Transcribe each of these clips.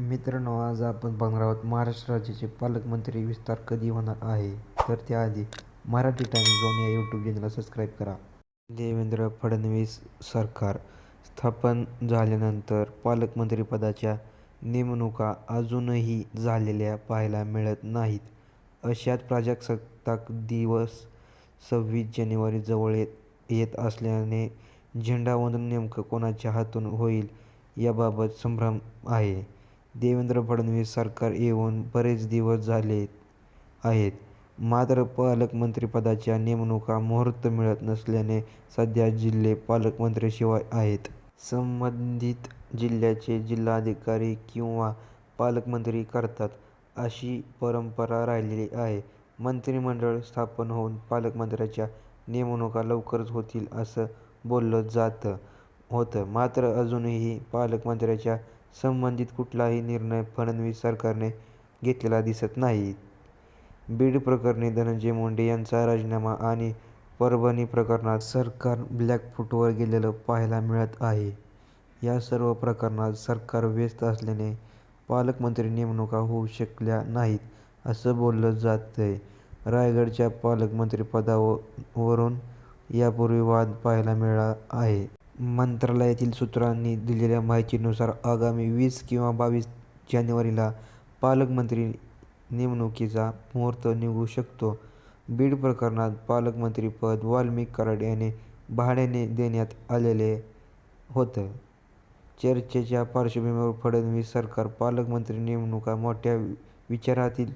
मित्रांनो आज आपण बघणार आहोत महाराष्ट्र राज्याचे पालकमंत्री विस्तार कधी होणार आहे? तर त्याआधी मराठी टाइम्स झोन या यूट्यूब चॅनलला सबस्क्राईब करा. देवेंद्र फडणवीस सरकार स्थापन झाल्यानंतर पालकमंत्रीपदाच्या नेमणुका अजूनही झालेल्या पाहायला मिळत नाहीत. अशात प्रजासत्ताक दिवस सव्वीस जानेवारी जवळ येत येत असल्याने झेंडावंदन नेमकं कोणाच्या हातून होईल याबाबत संभ्रम आहे. देवेंद्र फडणवीस सरकार येऊन बरेच दिवस झाले आहेत. मात्र पालकमंत्रीपदाच्या नेमणुका मुहूर्त मिळत नसल्याने सध्या जिल्हे पालकमंत्रीशिवाय आहेत. संबंधित जिल्ह्याचे जिल्हाधिकारी किंवा पालकमंत्री करतात अशी परंपरा राहिलेली आहे. मंत्रिमंडळ स्थापन होऊन पालकमंत्र्यांच्या नेमणुका लवकरच होतील असं बोललं जात होतं. मात्र अजूनही पालकमंत्र्यांच्या संबंधित कुठलाही निर्णय फडणवीस सरकारने घेतलेला दिसत नाही. बीड प्रकरणी धनंजय मुंडे यांचा राजीनामा आणि परभणी प्रकरणात सरकार ब्लॅकफुटवर गेलेलं पाहायला मिळत आहे. या सर्व प्रकरणात सरकार व्यस्त असल्याने पालकमंत्री नेमणुका होऊ शकल्या नाहीत असं बोललं जातंय. रायगडच्या पालकमंत्रीपदावरून यापूर्वी वाद पाहायला मिळाला आहे. मंत्रालयातील सूत्रांनी दिलेल्या माहितीनुसार आगामी वीस किंवा बावीस जानेवारीला पालकमंत्री नेमणुकीचा मुहूर्त निघू शकतो. बीड प्रकरणात पालकमंत्रीपद वाल्मिक कराड यांना भाड्याने देण्यात आलेलं होतं. चर्चेच्या पार्श्वभूमीवर फडणवीस सरकार पालकमंत्री नेमणुका मोठ्या विचारातील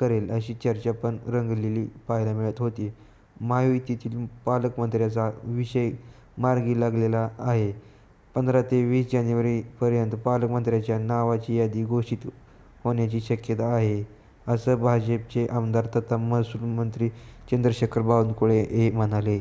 करेल अशी चर्चा पण रंगलेली पाहायला मिळत होती. महायुतीतील पालकमंत्र्यांचा विषय मार्गी लागलेला आहे. पंधरा ते वीस जानेवारीपर्यंत पालकमंत्र्यांच्या नावाची यादी घोषित होण्याची शक्यता आहे असं भाजपचे आमदार तथा महसूल मंत्री चंद्रशेखर बावनकुळे हे म्हणाले.